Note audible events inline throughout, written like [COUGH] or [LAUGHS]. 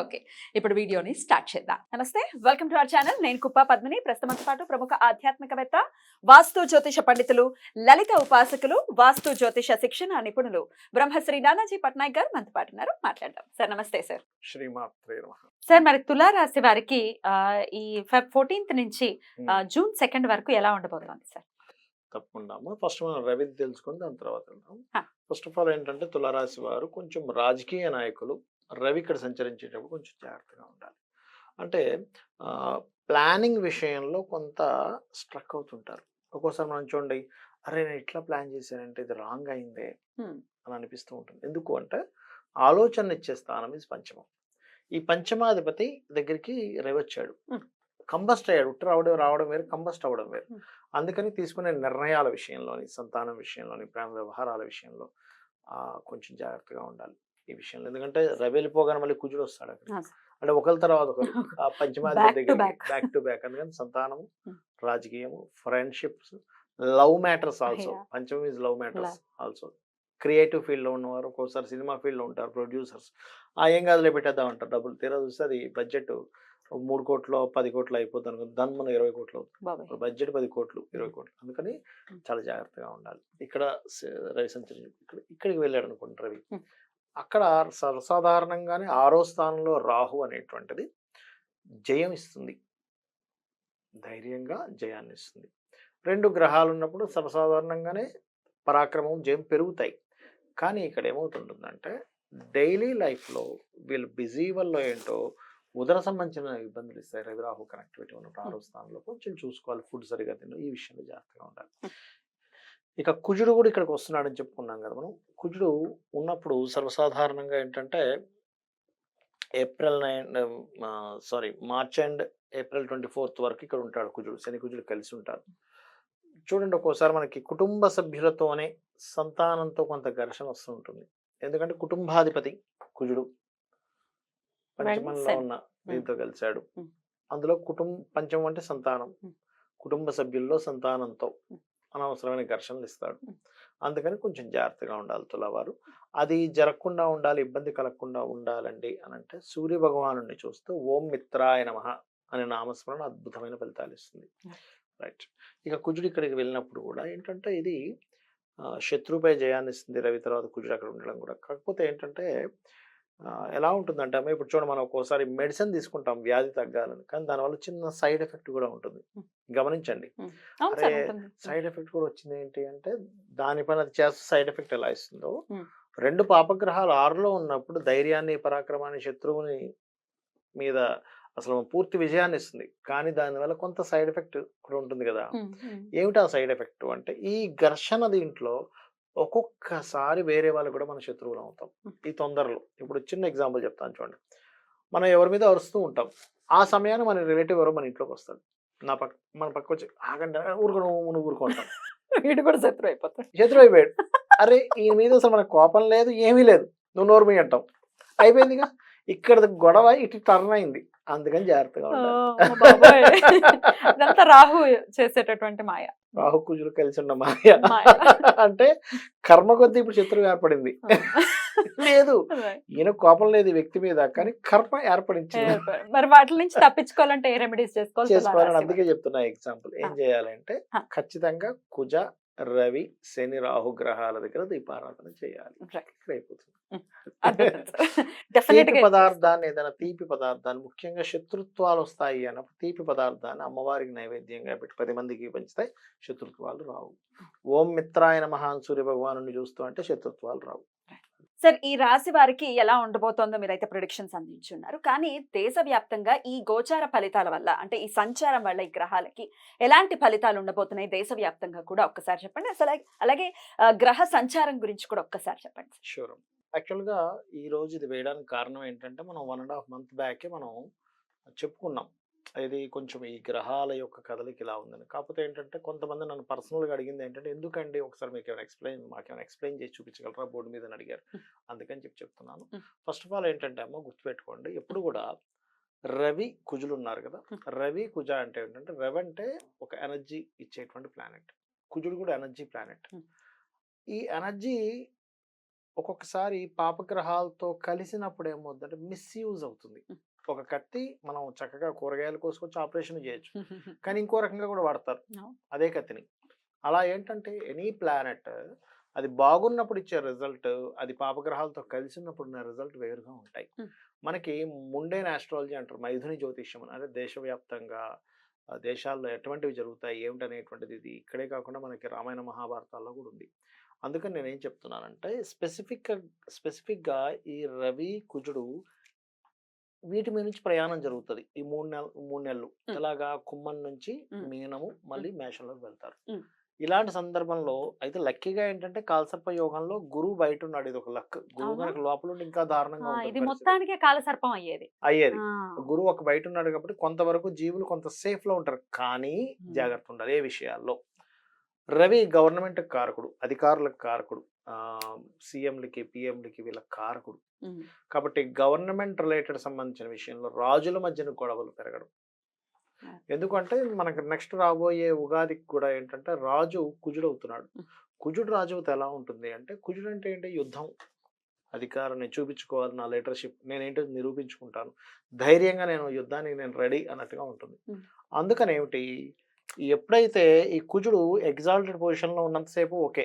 Okay ఇప్పుడు వీడియోని start చేద్దాం. నమస్తే వెల్కమ్ టు అవర్ ఛానల్. నేను కుప్ప పద్మిని. ప్రస్తుతంతో పాటు ప్రముఖ ఆధ్యాత్మికవేత్త వాస్తు జ్యోతిష పండితులు లలిత ఉపాసకులు వాస్తు జ్యోతిష శిక్షణ నిపుణులు బ్రహ్మశ్రీ నానాజీ పట్నాయక్ గారు మనతో పాటు ఉన్నారు. మాట్లాడదాం. సార్ నమస్తే సార్. సార్ మరి తులారాశి వారికి ఈ ఫెబ్ ఫోర్టీన్త్ నుంచి జూన్ సెకండ్ వరకు ఎలా ఉండబోతోంది సార్? తప్పకుండా. ఫస్ట్ మనం రవి తెలుసుకొని దాని తర్వాత. ఫస్ట్ ఆఫ్ ఆల్ ఏంటంటే తులారాశి వారు కొంచెం రాజకీయ నాయకులు రవి ఇక్కడ సంచరించేటప్పుడు కొంచెం జాగ్రత్తగా ఉండాలి. అంటే ప్లానింగ్ విషయంలో కొంత స్ట్రక్ అవుతుంటారు. ఒక్కోసారి మనం చూడండి అరే నేను ఇట్లా ప్లాన్ చేశానంటే ఇది రాంగ్ అయిందే. అని అనిపిస్తూ ఉంటుంది. ఎందుకు అంటే ఆలోచన ఇచ్చే స్థానం ఇది పంచమం. ఈ పంచమాధిపతి దగ్గరికి రవి వచ్చాడు. కంబస్ట్ అయ్యాడు. ఉట్టు రావడం రావడం వేరు కంబస్ట్ అవ్వడం వేరు. అందుకని తీసుకునే నిర్ణయాల విషయంలోని సంతానం విషయంలోని ప్రేమ వ్యవహారాల విషయంలో కొంచెం జాగ్రత్తగా ఉండాలి. ఈ విషయంలో. ఎందుకంటే రవి వెళ్ళిపోగానే మళ్ళీ కుజుడు వస్తాడు అక్కడ. అంటే ఒకరి తర్వాత ఒకరు [LAUGHS] ఆ to దగ్గర. బ్యాక్ టు బ్యాక్ అందుకని సంతానము. [LAUGHS] రాజకీయము friendships love matters also. పంచమం is love matters. Also creative ఫీల్డ్లో ఉన్నవారు ఒక్కోసారి సినిమా ఫీల్డ్లో ఉంటారు ప్రొడ్యూసర్స్ ఆ ఏం కాదులే పెట్టేద్దాం అంటారు డబ్బులు. తీరా చూస్తే అది బడ్జెట్ మూడు కోట్లు పది కోట్లు అయిపోతుంది అనుకో దాని మన ఇరవై కోట్లు అవుతుంది. బడ్జెట్ పది కోట్లు ఇరవై కోట్లు. అందుకని. చాలా జాగ్రత్తగా ఉండాలి. ఇక్కడ రవి సంచరి ఇక్కడ ఇక్కడికి వెళ్ళాడు అనుకోండి రవి. అక్కడ సర్వసాధారణంగానే ఆరో స్థానంలో రాహు అనేటువంటిది జయం ఇస్తుంది ధైర్యంగా జయాన్ని ఇస్తుంది రెండు గ్రహాలు ఉన్నప్పుడు సర్వసాధారణంగానే పరాక్రమం జయం పెరుగుతాయి. కానీ ఇక్కడ ఏమవుతుంటుందంటే డైలీ లైఫ్లో వీళ్ళు బిజీ వల్ల ఏంటో ఉదర సంబంధించిన ఇబ్బందులు ఇస్తాయి. రవి రాహు కనెక్టివిటీ ఉన్నప్పుడు ఆరో స్థానంలో కొంచెం చూసుకోవాలి. ఫుడ్ సరిగా తినడం ఈ విషయంలో జాగ్రత్తగా ఉండాలి. ఇక కుజుడు కూడా ఇక్కడికి వస్తున్నాడని చెప్పుకున్నాం కదా మనం కుజుడు ఉన్నప్పుడు సర్వసాధారణంగా ఏంటంటే April nine sorry March and April twenty fourth వరకు ఇక్కడ ఉంటాడు కుజుడు శని కుజుడు కలిసి ఉంటారు చూడండి ఒక్కోసారి మనకి కుటుంబ సభ్యులతోనే సంతానంతో కొంత ఘర్షణ వస్తూ ఉంటుంది ఎందుకంటే కుటుంబాధిపతి కుజుడు పంచమంలో. ఉన్న దీంతో కలిశాడు. అందులో కుటుంబ పంచమం అంటే సంతానం. కుటుంబ సభ్యుల్లో సంతానంతో. అనవసరమైన ఘర్షణలు ఇస్తాడు. అందుకని కొంచెం జాగ్రత్తగా ఉండాలి తులవారు. అది జరగకుండా ఉండాలి ఇబ్బంది కలగకుండా ఉండాలండి అని అంటే సూర్య భగవాను చూస్తూ ఓం మిత్రాయ నమః అనే నామస్మరణ అద్భుతమైన ఫలితాలు ఇస్తుంది. రైట్. ఇక కుజుడు ఇక్కడికి వెళ్ళినప్పుడు కూడా ఏంటంటే ఇది ఆ, శత్రువుపై జయాన్ని ఇస్తుంది రవి తర్వాత కుజుడు అక్కడ ఉండడం కూడా. కాకపోతే ఏంటంటే ఎలా ఉంటుందంటే అమ్మ ఇప్పుడు చూడండి మనం ఒక్కోసారి మెడిసిన్ తీసుకుంటాం వ్యాధి తగ్గాలని కానీ దానివల్ల చిన్న సైడ్ ఎఫెక్ట్ కూడా ఉంటుంది. గమనించండి అరే. సైడ్ ఎఫెక్ట్ కూడా వచ్చింది ఏంటి అంటే దానిపైన అది చేస్తే సైడ్ ఎఫెక్ట్ ఎలా ఇస్తుందో. రెండు పాపగ్రహాలు ఆరులో ఉన్నప్పుడు ధైర్యాన్ని పరాక్రమాన్ని శత్రువుని మీద అసలు పూర్తి విజయాన్ని ఇస్తుంది కానీ దానివల్ల కొంత సైడ్ ఎఫెక్ట్ కూడా ఉంటుంది కదా. ఏమిటి ఆ సైడ్ ఎఫెక్ట్ అంటే ఈ ఘర్షణ దీంట్లో ఒక్కొక్కసారి వేరే వాళ్ళు కూడా మన శత్రువులు అవుతాం. ఈ తొందరలో. ఇప్పుడు చిన్న ఎగ్జాంపుల్ చెప్తాను చూడండి. మనం ఎవరి మీద అరుస్తూ ఉంటాం. ఆ సమయాన్ని మన రిలేటివ్ ఎవరో మన ఇంట్లోకి వస్తాడు నా పక్క మన పక్క వచ్చి ఆగండి ఊరుకో నువ్వు ఊరుకుంటాం వీడు కూడా శత్రు అయిపోతాడు. శత్రు అయిపోయాడు. అరే ఈయన మీద అసలు మనకు కోపం లేదు ఏమీ లేదు. నువ్వు నోరు మీ అంటావు అయిపోయిందిగా. ఇక్కడ గొడవ ఇటు టర్న్ అయింది. అందుకని జాగ్రత్తగా ఉండాలి. [LAUGHS] రాహు చేసేటటువంటి మాయ. రాహు కుజులు కలిసి ఉన్న మాయ. అంటే కర్మ కొద్దీ ఇప్పుడు శత్రువు ఏర్పడింది. లేదు. ఈయన కోపం లేదు వ్యక్తి మీద కానీ కర్మ ఏర్పడించింది. మరి వాటి నుంచి తప్పించుకోవాలంటే ఏ రెమెడీస్ చేసుకోవాలి చేసుకోవాలని అందుకే చెప్తున్నా ఎగ్జాంపుల్ ఏం. చేయాలంటే. ఖచ్చితంగా కుజ రవి శని రాహు గ్రహాల దగ్గర దీపారాధన చేయాలి. తీపి పదార్థాన్ని ఏదైనా తీపి పదార్థాన్ని ముఖ్యంగా శత్రుత్వాలు వస్తాయి అన్నప్పుడు తీపి పదార్థాన్ని అమ్మవారికి నైవేద్యంగా పెట్టి పది మందికి పంచుతాయి శత్రుత్వాలు రావు. ఓం మిత్రాయన మహాన్ సూర్య భగవాను చూస్తూ అంటే శత్రుత్వాలు రావు. సార్ ఈ రాశి వారికి ఎలా ఉండబోతోందో మీరైతే ప్రొడిక్షన్స్ అందించున్నారు. కానీ దేశవ్యాప్తంగా ఈ గోచార ఫలితాల వల్ల అంటే ఈ సంచారం వల్ల ఈ గ్రహాలకి ఎలాంటి ఫలితాలు ఉండబోతున్నాయి? దేశవ్యాప్తంగా కూడా ఒక్కసారి చెప్పండి. అసలు అలాగే గ్రహ సంచారం గురించి కూడా ఒక్కసారి చెప్పండి షూర్ యాక్చువల్గా ఈ రోజు ఇది వేయడానికి కారణం ఏంటంటే మనం వన్ అండ్ హాఫ్ మంత్ బ్యాకే మనం చెప్పుకున్నాం. ఇది కొంచెం ఈ గ్రహాల యొక్క కదలిక ఇలా ఉందని. కాకపోతే ఏంటంటే కొంతమంది నన్ను పర్సనల్గా అడిగింది ఏంటంటే ఎందుకండి ఒకసారి మీకు ఏమైనా ఎక్స్ప్లెయిన్ మాకేమైనా ఎక్స్ప్లెయిన్ చేసి చూపించగలరా బోర్డు మీద? అని అడిగారు. అందుకని చెప్పి చెప్తున్నాను. ఫస్ట్ ఆఫ్ ఆల్ ఏంటంటే అమ్మ గుర్తుపెట్టుకోండి ఎప్పుడు కూడా రవి కుజులు ఉన్నారు కదా. రవి కుజ అంటే ఏంటంటే రవి అంటే ఒక ఎనర్జీ ఇచ్చేటువంటి ప్లానెట్. కుజుడు కూడా ఎనర్జీ ప్లానెట్. ఈ ఎనర్జీ ఒక్కొక్కసారి పాపగ్రహాలతో కలిసినప్పుడు ఏమవుతుందంటే మిస్యూజ్ అవుతుంది. ఒక కత్తి మనం చక్కగా కూరగాయలు కోసుకొచ్చి ఆపరేషన్ చేయొచ్చు. [LAUGHS] కానీ ఇంకో రకంగా కూడా వాడతారు. అదే కత్తిని. అలా ఏంటంటే ఎనీ ప్లానెట్ అది బాగున్నప్పుడు ఇచ్చే రిజల్ట్ అది పాపగ్రహాలతో కలిసి ఉన్నప్పుడు ఉన్న రిజల్ట్ వేరుగా ఉంటాయి. మనకి ముండేన్ ఆస్ట్రాలజీ అంటారు. మైథుని జ్యోతిష్యం అని. అంటే దేశవ్యాప్తంగా దేశాల్లో ఎటువంటివి జరుగుతాయి ఏమిటి అనేటువంటిది ఇది ఇక్కడే కాకుండా మనకి రామాయణ మహాభారతాల్లో కూడా ఉంది. అందుకని నేను ఏం చెప్తున్నానంటే స్పెసిఫిక్ స్పెసిఫిక్గా ఈ రవి కుజుడు వీటి మీద నుంచి ప్రయాణం జరుగుతుంది ఈ మూడు నెల మూడు నెలలు. ఇలాగా కుమ్మం నుంచి. మీనము మళ్ళీ మేషంలోకి వెళ్తారు. ఇలాంటి సందర్భంలో అయితే లక్కీగా ఏంటంటే కాలసర్ప యోగంలో గురువు బయట ఉన్నాడు ఇది ఒక లక్ గురువు? కనుక లోపల ఇంకా దారుణంగా ఇది. మొత్తానికే కాలసర్పం అయ్యేది అయ్యేది గురువు ఒక బయట ఉన్నాడు కాబట్టి కొంతవరకు జీవులు కొంత సేఫ్లో ఉంటారు కానీ. జాగ్రత్త ఉండాలి ఏ విషయాల్లో రవి గవర్నమెంట్ కారకుడు అధికారులకు కారకుడు సీఎంలకి పిఎంలకి వీళ్ళ కారకుడు. కాబట్టి గవర్నమెంట్ రిలేటెడ్ సంబంధించిన విషయంలో రాజుల మధ్యన గొడవలు పెరగడం. ఎందుకంటే మనకు నెక్స్ట్ రాబోయే ఉగాదికి కూడా ఏంటంటే రాజు కుజుడు అవుతున్నాడు Mm. కుజుడు రాజు ఎలా ఉంటుంది అంటే కుజుడు అంటే ఏంటి? యుద్ధం. అధికారాన్ని చూపించుకోవాలి నా లీడర్షిప్. నేనేంటో నిరూపించుకుంటాను. ధైర్యంగా నేను యుద్ధానికి నేను రెడీ అన్నట్టుగా ఉంటుంది. అందుకని ఏమిటి ఎప్పుడైతే ఈ కుజుడు ఎగ్జాల్టెడ్ పొజిషన్లో ఉన్నంతసేపు ఓకే.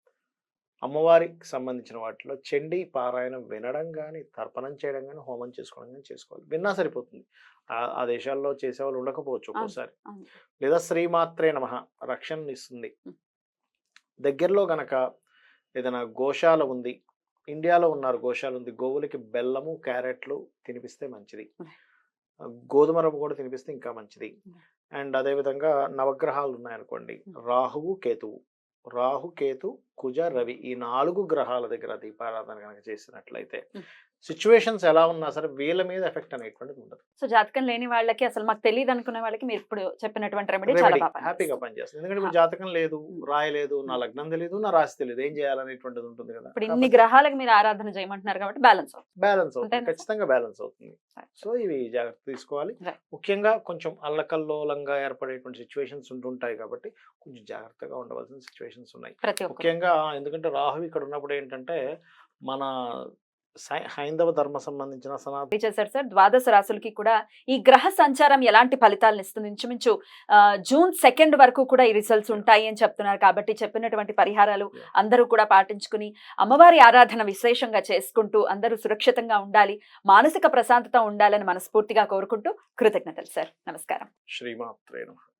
అమ్మవారికి సంబంధించిన వాటిలో చండీ పారాయణం వినడం కానీ తర్పణం చేయడం కానీ హోమం చేసుకోవడం కానీ చేసుకోవాలి విన్నా సరిపోతుంది ఆ- దేశాల్లో చేసేవాళ్ళు ఉండకపోవచ్చు. ఒక్కోసారి. లేదా శ్రీమాత్రే నమ రక్షణ ఇస్తుంది. దగ్గరలో గనక ఏదైనా గోశాల ఉంది ఇండియాలో ఉన్నారు గోశాల ఉంది గోవులకి బెల్లము క్యారెట్లు తినిపిస్తే మంచిది. గోధుమ రవ్వ కూడా తినిపిస్తే ఇంకా మంచిది. అండ్ అదేవిధంగా నవగ్రహాలు ఉన్నాయనుకోండి. రాహువు కేతువు రాహు కేతు కుజ రవి ఈ నాలుగు గ్రహాల దగ్గర దీపారాధన కనుక చేసినట్లయితే. సిచ్యువేషన్స్ ఎలా ఉన్నా సరే వీళ్ళ మీద ఎఫెక్ట్ అనేటువంటిది ఉండదు సో జాతకం లేని వాళ్ళకి అసలు మాకు తెలియదు అనుకునే వాళ్ళకి మీరు ఇప్పుడు చెప్పినటువంటి రెమెడీ చాలా హ్యాపీగా పనిచేస్తుంది. ఎందుకంటే జాతకం లేదు. రాయలేదు నా. లగ్నం తెలియదు నా రాశి తెలియదు ఏం చేయాలనేటువంటిది ఉంటుంది కదా ఇప్పుడు ఇన్ని గ్రహాలకు మీరు ఆరాధన చేయమంటున్నారు కాబట్టి బ్యాలెన్స్ అవుతుంది బ్యాలెన్స్ అవుతుంది? ఖచ్చితంగా బ్యాలెన్స్ అవుతుంది సో ఇవి జాగ్రత్త తీసుకోవాలి. ముఖ్యంగా కొంచెం అల్లకల్లోలంగా ఏర్పడేటువంటి సిచ్యువేషన్స్ ఉంటుంటాయి కాబట్టి కొంచెం జాగ్రత్తగా ఉండవలసిన సిచ్యువేషన్స్ ఉన్నాయి ఒక్కరు ముఖ్యంగా ఎందుకంటే రాహు ఇక్కడ ఉన్నప్పుడు ఏంటంటే మన హైందవ ధర్మ సంబంధించిన సనాతన చేశారు సార్? ద్వాదశ రాసులకి కూడా ఈ గ్రహ సంచారం ఎలాంటి ఫలితాలను ఇస్తుంది? ఇంచుమించు జూన్ సెకండ్ వరకు కూడా ఈ రిజల్ట్స్ ఉంటాయి అని చెప్తున్నారు. కాబట్టి చెప్పినటువంటి పరిహారాలు. అందరూ కూడా పాటించుకుని అమ్మవారి ఆరాధన విశేషంగా చేసుకుంటూ అందరూ సురక్షితంగా ఉండాలి మానసిక ప్రశాంతత ఉండాలని మనస్ఫూర్తిగా కోరుకుంటూ కృతజ్ఞతలు సార్. నమస్కారం. శ్రీమాత్రే